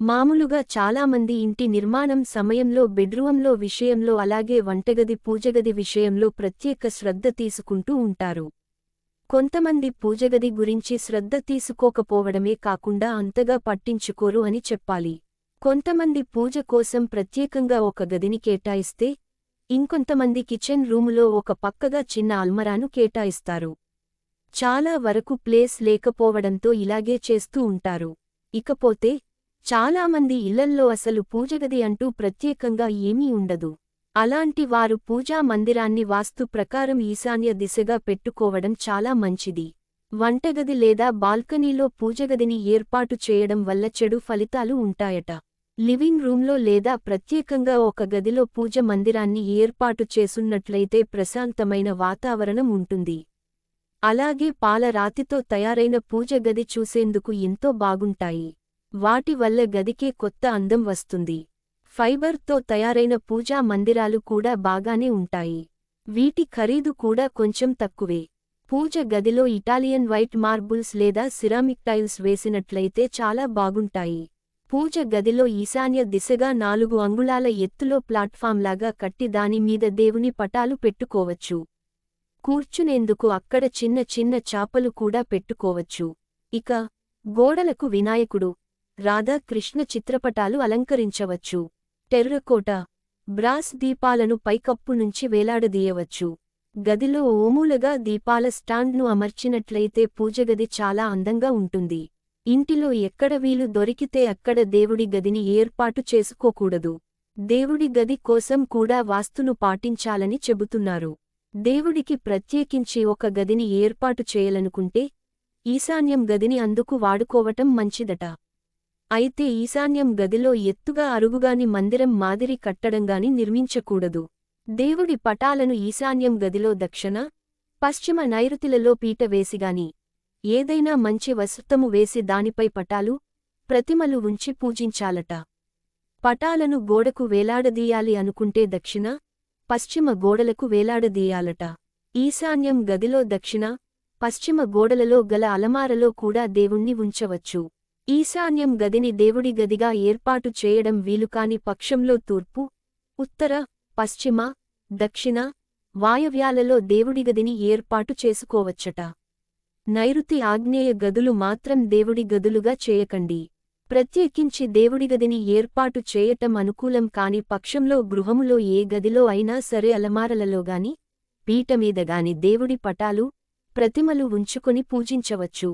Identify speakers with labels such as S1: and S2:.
S1: మామూలుగా చాలామంది ఇంటి నిర్మాణం సమయంలో బెడ్రూంలో విషయంలో అలాగే వంటగది పూజగది విషయంలో ప్రత్యేక శ్రద్ధ తీసుకుంటూ ఉంటారు. కొంతమంది పూజగది గురించి శ్రద్ధ తీసుకోకపోవడమే కాకుండా అంతగా పట్టించుకోరు అని చెప్పాలి. కొంతమంది పూజ కోసం ప్రత్యేకంగా ఒక గదిని కేటాయిస్తే ఇంకొంతమంది కిచెన్ రూములో ఒక పక్కగా చిన్న అల్మరాను కేటాయిస్తారు. చాలా వరకు ప్లేస్ లేకపోవడంతో ఇలాగే చేస్తూ ఉంటారు. ఇకపోతే చాలామంది ఇళ్ళల్లో అసలు పూజగది అంటూ ప్రత్యేకంగా ఏమీ ఉండదు. అలాంటి వారు పూజా మందిరాన్ని వాస్తు ప్రకారం ఈశాన్య దిశగా పెట్టుకోవడం చాలా మంచిది. వంటగది లేదా బాల్కనీలో పూజగదిని ఏర్పాటు చేయడం వల్ల చెడు ఫలితాలు ఉంటాయట. లివింగ్ రూంలో లేదా ప్రత్యేకంగా ఒక గదిలో పూజ మందిరాన్ని ఏర్పాటు చేసున్నట్లయితే ప్రశాంతమైన వాతావరణం ఉంటుంది. అలాగే పాల రాతితో తయారైన పూజ గది చూసేందుకు ఎంతో బాగుంటాయి. వాటి వల్ల గదికే కొత్త అందం వస్తుంది. ఫైబర్తో తయారైన పూజా మందిరాలు కూడా బాగానే ఉంటాయి. వీటి ఖరీదు కూడా కొంచెం తక్కువే. పూజ గదిలో ఇటాలియన్ వైట్ మార్బుల్స్ లేదా సిరామిక్ టైల్స్ వేసినట్లయితే చాలా బాగుంటాయి. పూజ గదిలో ఈశాన్య దిశగా నాలుగు అంగుళాల ఎత్తులో ప్లాట్ఫామ్లాగా కట్టి దానిమీద దేవుని పటాలు పెట్టుకోవచ్చు. కూర్చునేందుకు అక్కడ చిన్న చిన్న చాపలు కూడా పెట్టుకోవచ్చు. ఇక గోడలకు వినాయకుడు. రాధాకృష్ణ చిత్రపటాలు అలంకరించవచ్చు. టెర్రకోట. బ్రాస్ దీపాలను పైకప్పు నుంచి వేలాడదీయవచ్చు. గదిలో ఓమూలగా దీపాల స్టాండ్ను అమర్చినట్లయితే పూజగది చాలా అందంగా ఉంటుంది. ఇంటిలో ఎక్కడ వీలు దొరికితే అక్కడ దేవుడి గదిని ఏర్పాటు చేసుకోకూడదు. దేవుడి గది కోసం కూడా వాస్తును పాటించాలని చెబుతున్నారు. దేవుడికి ప్రత్యేకించి ఒక గదిని ఏర్పాటు చేయాలనుకుంటే ఈశాన్యం గదిని అందుకు వాడుకోవటం మంచిదట. అయితే ఈశాన్యం గదిలో ఎత్తుగా అరుగుగాని మందిరం మాదిరి కట్టడంగాని నిర్మించకూడదు. దేవుడి పటాలను ఈశాన్యం గదిలో దక్షిణ పశ్చిమ నైరుతిలలో పీట వేసిగాని ఏదైనా మంచి వసత్తము వేసి దానిపై పటాలు ప్రతిమలు ఉంచి పూజించాలట. పటాలను గోడకు వేలాడదీయాలి అనుకుంటే దక్షిణ పశ్చిమ గోడలకు వేలాడదీయాలట. ఈశాన్యం గదిలో దక్షిణ పశ్చిమ గోడలలో గల అలమారలో కూడా దేవుణ్ణి ఉంచవచ్చు. ఈశాన్యం గదిని దేవుడి గదిగా ఏర్పాటు చేయడం వీలుకాని పక్షంలో తూర్పు ఉత్తర పశ్చిమ దక్షిణ వాయవ్యాలలో దేవుడి గదిని ఏర్పాటు చేసుకోవచ్చట. నైరుతి ఆగ్నేయ గదులు మాత్రం దేవుడి గదులుగా చేయకండి. ప్రత్యేకించి దేవుడి గదిని ఏర్పాటు చేయటం అనుకూలం కాని పక్షంలో గృహములో ఏ గదిలో అయినా సరే అలమారలలోగాని పీటమీదగాని దేవుడి పటాలు ప్రతిమలు ఉంచుకొని పూజించవచ్చు.